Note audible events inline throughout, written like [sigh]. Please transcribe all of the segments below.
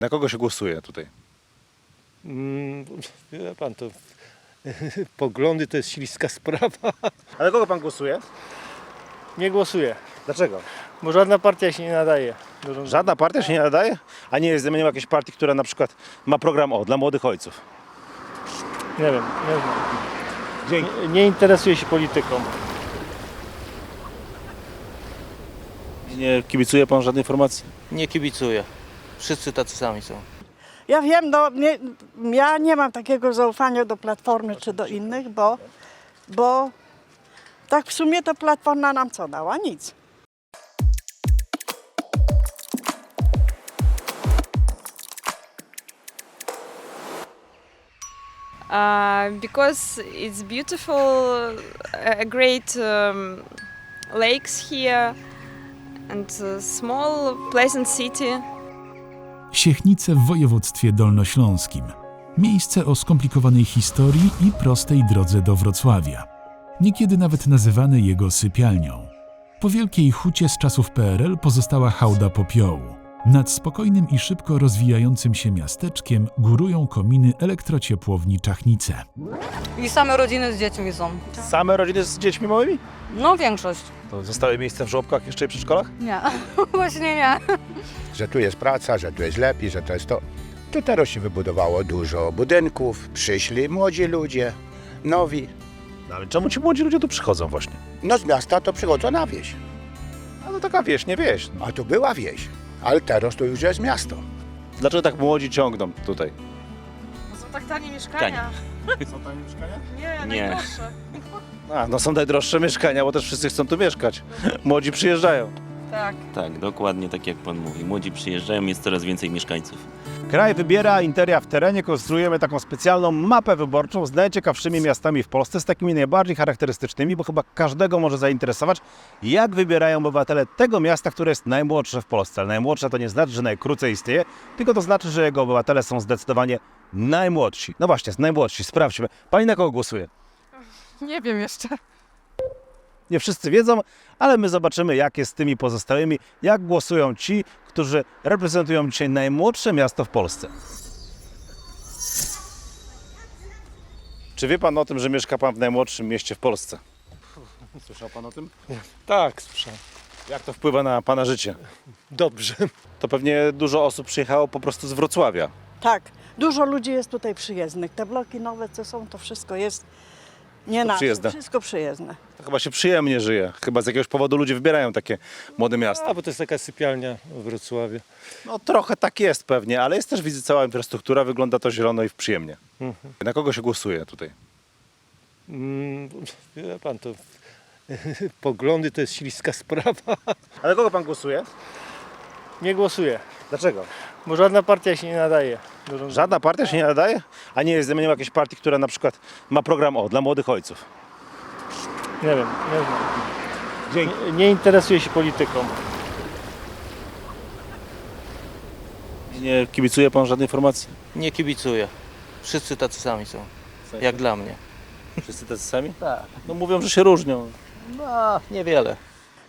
Na kogo się głosuje tutaj? Mm, Wie pan, to [laughs] poglądy to jest śliska sprawa. A na kogo pan głosuje? Nie głosuję, Dlaczego? bo żadna partia się nie nadaje do. Żadna partia się nie nadaje? A nie jest zamieniem jakiejś partii, która na przykład ma program O dla młodych ojców. Nie wiem, nie znam. Dzięki. Nie, nie interesuję się polityką. Nie kibicuje pan żadnej informacji? Nie kibicuję. Wszyscy tacy sami są. Ja wiem, no, nie, ja nie mam takiego zaufania do Platformy czy do innych, bo, bo tak w sumie to Platforma nam co dała? Nic. uh, because it's beautiful, a great um, lakes here, and a small, pleasant city. Siechnice w województwie dolnośląskim. Miejsce o skomplikowanej historii i prostej drodze do Wrocławia. Niekiedy nawet nazywane jego sypialnią. Po wielkiej hucie z czasów PRL pozostała hałda popiołu. Nad spokojnym i szybko rozwijającym się miasteczkiem górują kominy elektrociepłowni Czachnice. I same rodziny z dziećmi są. Same rodziny z dziećmi małymi? No większość. To zostały miejsca w żłobkach jeszcze i przedszkolach? Nie, [laughs] właśnie nie. Że tu jest praca, że tu jest lepiej, że to jest to. To teraz się wybudowało dużo budynków, przyszli młodzi ludzie, nowi. No ale czemu ci młodzi ludzie tu przychodzą właśnie? No z miasta to przychodzą na wieś, A no taka wieś, nie wieś. a tu była wieś, ale teraz to już jest miasto. Dlaczego tak młodzi ciągną tutaj? Są tak tanie mieszkania. [laughs] Są tam mieszkania? Nie, Nie. najdroższe. A, no są najdroższe mieszkania, bo też wszyscy chcą tu mieszkać. Młodzi przyjeżdżają. Tak. Tak, dokładnie tak jak pan mówi. Młodzi przyjeżdżają, jest coraz więcej mieszkańców. Kraj wybiera, Interia w terenie. Konstruujemy taką specjalną mapę wyborczą z najciekawszymi miastami w Polsce, z takimi najbardziej charakterystycznymi, bo chyba każdego może zainteresować, jak wybierają obywatele tego miasta, które jest najmłodsze w Polsce. Ale najmłodsze to nie znaczy, że najkrócej istnieje, tylko to znaczy, że jego obywatele są zdecydowanie najmłodsi. No właśnie, najmłodsi. Sprawdźmy. Pani na kogo głosuje? Nie wiem jeszcze. Nie wszyscy wiedzą, ale my zobaczymy, jak jest z tymi pozostałymi, jak głosują ci, którzy reprezentują dzisiaj najmłodsze miasto w Polsce. Czy wie pan o tym, że mieszka pan w najmłodszym mieście w Polsce? Słyszał pan o tym? Tak, słyszałem. Jak to wpływa na pana życie? Dobrze. To pewnie dużo osób przyjechało po prostu z Wrocławia. Tak, dużo ludzi jest tutaj przyjezdnych. Te bloki nowe, co są, to wszystko jest nie nasze. przyjezdne. Wszystko przyjezdne. To chyba się przyjemnie żyje. Chyba z jakiegoś powodu ludzie wybierają takie młode miasta. A, bo to jest taka sypialnia w Wrocławiu. No trochę tak jest pewnie, ale jest też widzę cała infrastruktura, wygląda to zielono i przyjemnie. Mhm. Na kogo się głosuje tutaj? Mm, Wie pan, to [laughs] poglądy to jest śliska sprawa. A na kogo pan głosuje? Nie głosuję, Dlaczego? Bo żadna partia się nie nadaje do. Żadna partia się nie nadaje? A nie jest zamieniem jakiejś partii, która na przykład ma program O dla młodych ojców. Nie wiem, nie znam. Dzięki. Nie, nie interesuję się polityką. Nie kibicuje pan żadnej informacji? Nie kibicuję. Wszyscy tacy sami są. Jak dla mnie. Wszyscy tacy sami? Tak. No mówią, że się różnią. No, niewiele.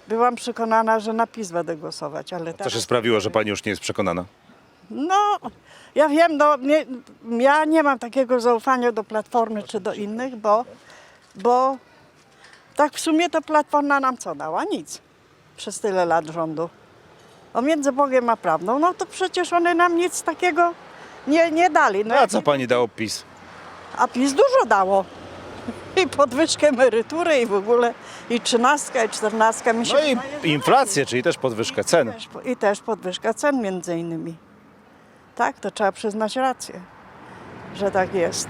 Byłam przekonana, że na PiS będę głosować, ale Co teraz... się sprawiło, że pani już nie jest przekonana? No, ja wiem, no, nie, ja nie mam takiego zaufania do Platformy czy do innych, bo, bo tak w sumie to Platforma nam co dała? Nic. Przez tyle lat rządu. O między Bogiem a prawdą, no to przecież one nam nic takiego nie, nie dali. No, A co pani dało PiS? a PiS dużo dało. I podwyżkę emerytury i w ogóle i trzynastka i czternastka mi się No i wydaje, że- inflację, czyli też podwyżkę cen. i też, I też podwyżka cen między innymi. Tak, to trzeba przyznać rację, że tak jest.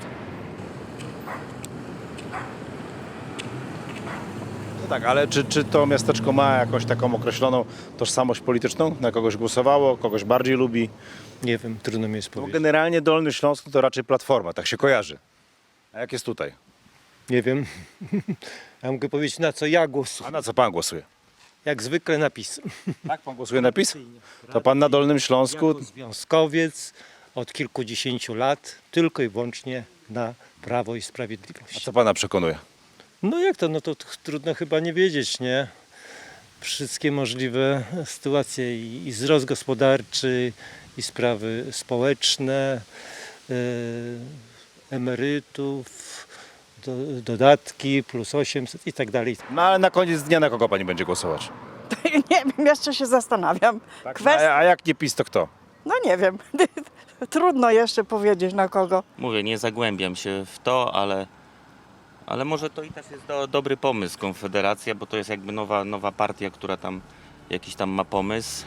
No tak, ale czy, czy to miasteczko ma jakąś taką określoną tożsamość polityczną? Na kogoś głosowało, kogoś bardziej lubi? Nie wiem, trudno mi jest Bo powiedzieć. generalnie Dolny Śląsk to raczej Platforma, tak się kojarzy. A jak jest tutaj? Nie wiem. [laughs] Ja mogę powiedzieć, na co ja głosuję. A na co pan głosuje? Jak zwykle napis. [laughs] Tak, pan głosuje na PiS? To pan na Dolnym Śląsku Jako związkowiec od kilkudziesięciu lat tylko i wyłącznie na Prawo i A Sprawiedliwość. co pana przekonuje? No jak to? No to trudno chyba nie wiedzieć, nie? Wszystkie możliwe sytuacje i, i wzrost gospodarczy, i sprawy społeczne, e, emerytów, do, dodatki plus 800 i tak dalej. No ale na koniec dnia na kogo pani będzie głosować? [laughs] Nie wiem, jeszcze się zastanawiam. Kwest... A, a jak nie PiS, to kto? No nie wiem. [laughs] Trudno jeszcze powiedzieć na kogo. Mówię, nie zagłębiam się w to, ale, ale może to i też jest do, dobry pomysł Konfederacja, bo to jest jakby nowa, nowa partia, która tam jakiś tam ma pomysł.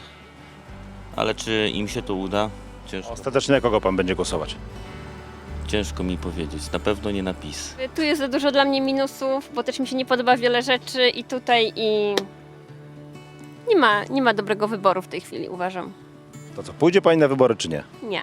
Ale czy im się to uda? Ciężko, Ostatecznie na kogo pan będzie głosować? Ciężko mi powiedzieć. Na pewno nie na PiS. Tu jest za dużo dla mnie minusów, bo też mi się nie podoba wiele rzeczy i tutaj i nie ma, nie ma dobrego wyboru w tej chwili, uważam. To co, pójdzie pani na wybory czy nie? Nie.